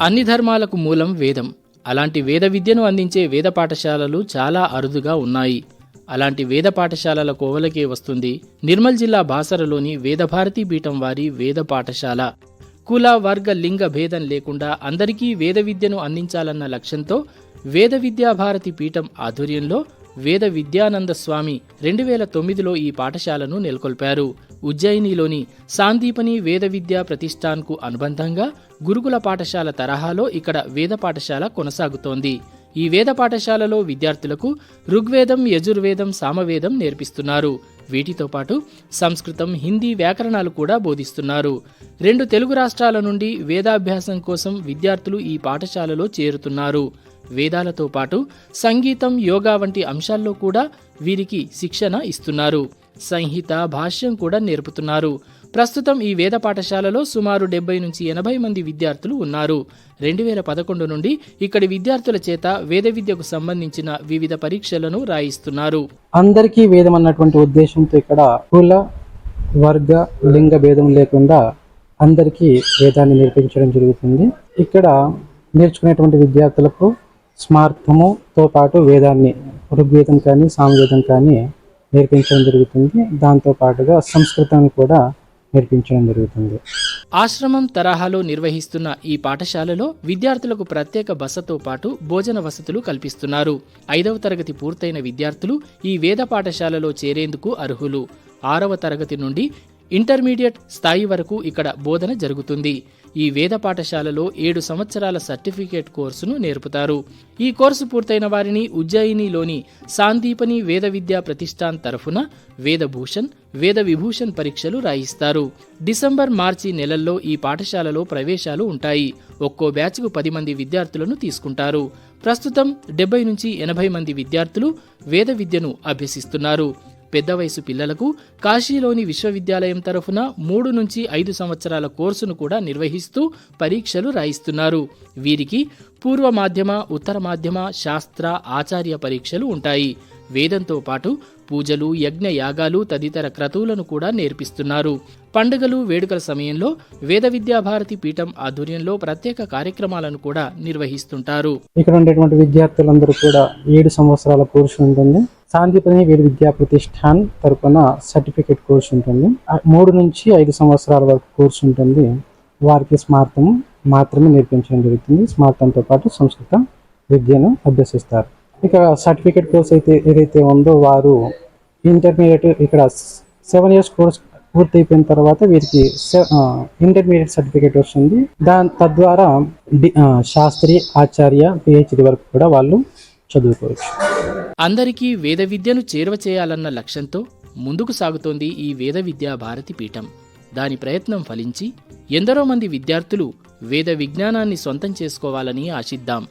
అన్ని ధర్మాలకు మూలం వేదం. అలాంటి వేద విద్యను అందించే వేద పాఠశాలలు చాలా అరుదుగా ఉన్నాయి. అలాంటి వేద పాఠశాలల కోవలకే వస్తుంది. నిర్మల్ జిల్లా బాసరలోని వేదభారతి పీఠం వారి వేద పాఠశాల. కుల వర్గ లింగ భేదం లేకుండా అందరికీ వేద విద్యను అందించాలన్న లక్ష్యంతో వేద విద్యాభారతి పీఠం ఆధ్వర్యంలో వేద విద్యానంద స్వామి రెండు వేల తొమ్మిదిలో ఈ పాఠశాలను నెలకొల్పారు. ఉజ్జయినిలోని సాందీపని వేద విద్యా ప్రతిష్టాన్కు అనుబంధంగా గురుకుల పాఠశాల తరహాలో ఇక్కడ వేద పాఠశాల కొనసాగుతోంది. ఈ వేద పాఠశాలలో విద్యార్థులకు ఋగ్వేదం యజుర్వేదం సామవేదం నేర్పిస్తున్నారు. వీటితో పాటు సంస్కృతం హిందీ వ్యాకరణాలు కూడా బోధిస్తున్నారు. రెండు తెలుగు రాష్ట్రాల నుండి వేదాభ్యాసం కోసం విద్యార్థులు ఈ పాఠశాలలో చేరుతున్నారు. వేదాలతో పాటు సంగీతం యోగా వంటి అంశాల్లో కూడా వీరికి శిక్షణ ఇస్తున్నారు. సంహిత భాష్యం కూడా నేర్పుతున్నారు. ప్రస్తుతం ఈ వేద పాఠశాలలో సుమారు డెబ్బై నుంచి ఎనభై మంది విద్యార్థులు ఉన్నారు. రెండు వేల పదకొండు నుండి ఇక్కడి విద్యార్థుల చేత వేద విద్యకు సంబంధించిన వివిధ పరీక్షలను రాయిస్తున్నారు. అందరికీ వేదం అన్నటువంటి ఉద్దేశంతో ఇక్కడ కుల వర్గ లింగ భేదం లేకుండా అందరికీ వేదాన్ని నేర్పించడం జరుగుతుంది. ఇక్కడ నేర్చుకునేటువంటి విద్యార్థులకు స్మార్థముతో పాటు వేదాన్ని ఋగ్వేదం కానీ సామవేదం కానీ నేర్పించడం జరుగుతుంది. దాంతో పాటుగా సంస్కృతాన్ని కూడా నేర్పించడం జరుగుతుంది. ఆశ్రమం తరహాలో నిర్వహిస్తున్న ఈ పాఠశాలలో విద్యార్థులకు ప్రత్యేక బసతో పాటు భోజన వసతులు కల్పిస్తున్నారు. ఐదవ తరగతి పూర్తయిన విద్యార్థులు ఈ వేద పాఠశాలలో చేరేందుకు అర్హులు. ఆరవ తరగతి నుండి ఇంటర్మీడియట్ స్థాయి వరకు ఇక్కడ బోధన జరుగుతుంది. ఈ వేద పాఠశాలలో ఏడు సంవత్సరాల సర్టిఫికేట్ కోర్సును నేర్పుతారు. ఈ కోర్సు పూర్తయిన వారిని ఉజ్జయినిలోని సాందీపని వేద విద్యా ప్రతిష్టాన్ తరఫున వేదభూషణ్ వేద విభూషణ్ పరీక్షలు రాయిస్తారు. డిసెంబర్ మార్చి నెలల్లో ఈ పాఠశాలలో ప్రవేశాలు ఉంటాయి. ఒక్కో బ్యాచ్కు పది మంది విద్యార్థులను తీసుకుంటారు. ప్రస్తుతం డెబ్బై నుంచి ఎనభై మంది విద్యార్థులు వేద విద్యను అభ్యసిస్తున్నారు. పెద్ద వయసు పిల్లలకు కాశీలోని విశ్వవిద్యాలయం తరఫున మూడు నుంచి ఐదు సంవత్సరాల కోర్సును కూడా నిర్వహిస్తూ పరీక్షలు రాయిస్తున్నారు. వీరికి పూర్వ మాధ్యమ ఉత్తర మాధ్యమ శాస్త్ర ఆచార్య పరీక్షలు ఉంటాయి. వేదంతో పాటు పూజలు యజ్ఞ యాగాలు తదితర క్రతువులను కూడా నేర్పిస్తున్నారు. పండుగలు వేడుకల సమయంలో వేద విద్యాభారతి పీఠం ఆధ్వర్యంలో ప్రత్యేక కార్యక్రమాలను కూడా నిర్వహిస్తుంటారు. ఇక్కడ ఉండేటువంటి విద్యార్థులందరూ కూడా ఏడు సంవత్సరాల కోర్సు ఉంటుంది. శాంతిపని వేద విద్యా ప్రతిష్టాన్ తరపున సర్టిఫికేట్ కోర్సు ఉంటుంది. మూడు నుంచి ఐదు సంవత్సరాల వరకు కోర్సు ఉంటుంది. వారికి స్మార్థం మాత్రమే నేర్పించడం జరుగుతుంది. స్మార్థంతో పాటు సంస్కృత విద్యను అభ్యసిస్తారు. ఇక సర్టిఫికేట్ కోర్స్ అయితే ఏదైతే ఉందో వారు ఇంటర్మీడియట్ ఇక్కడ సెవెన్ ఇయర్స్ కోర్స్ పూర్తయిపోయిన తర్వాత వీరికి ఇంటర్మీడియట్ సర్టిఫికేట్ వస్తుంది. దాని తద్వారా శాస్త్రి ఆచార్య పిహెచ్డి వరకు కూడా వాళ్ళు చదువుకోవచ్చు. అందరికీ వేద విద్యను చేరువ చేయాలన్న లక్ష్యంతో ముందుకు సాగుతోంది ఈ వేద విద్యా భారతి పీఠం. దాని ప్రయత్నం ఫలించి ఎందరో మంది విద్యార్థులు వేద విజ్ఞానాన్ని సొంతం చేసుకోవాలని ఆశిద్దాం.